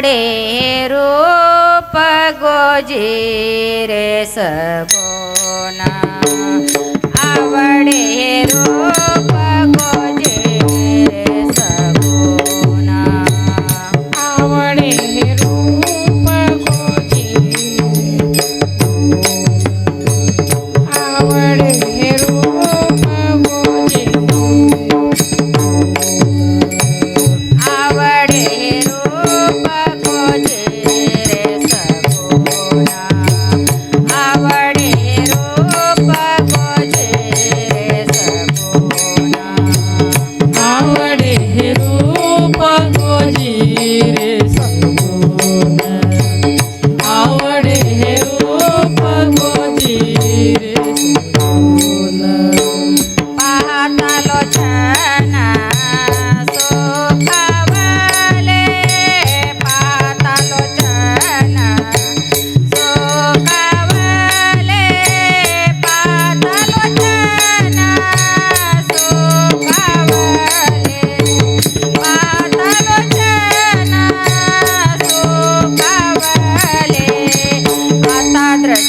પડે રૂપ ગોજી રે સગોના. આવડે રૂપ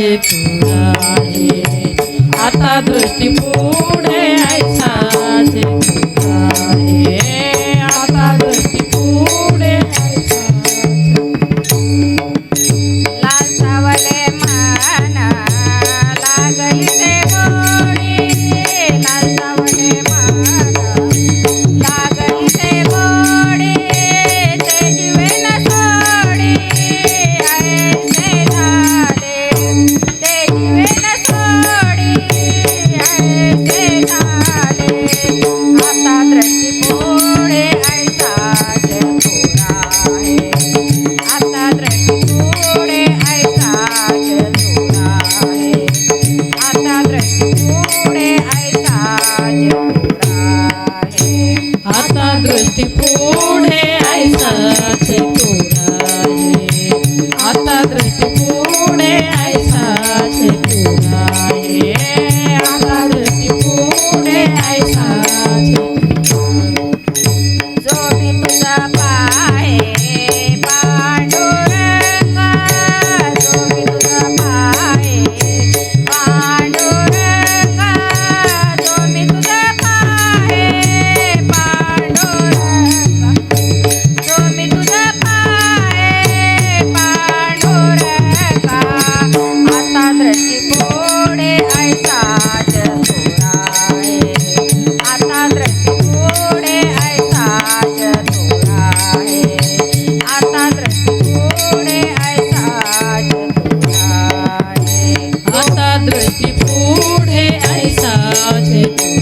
तुला आहे. आता दृष्टी पुढे রে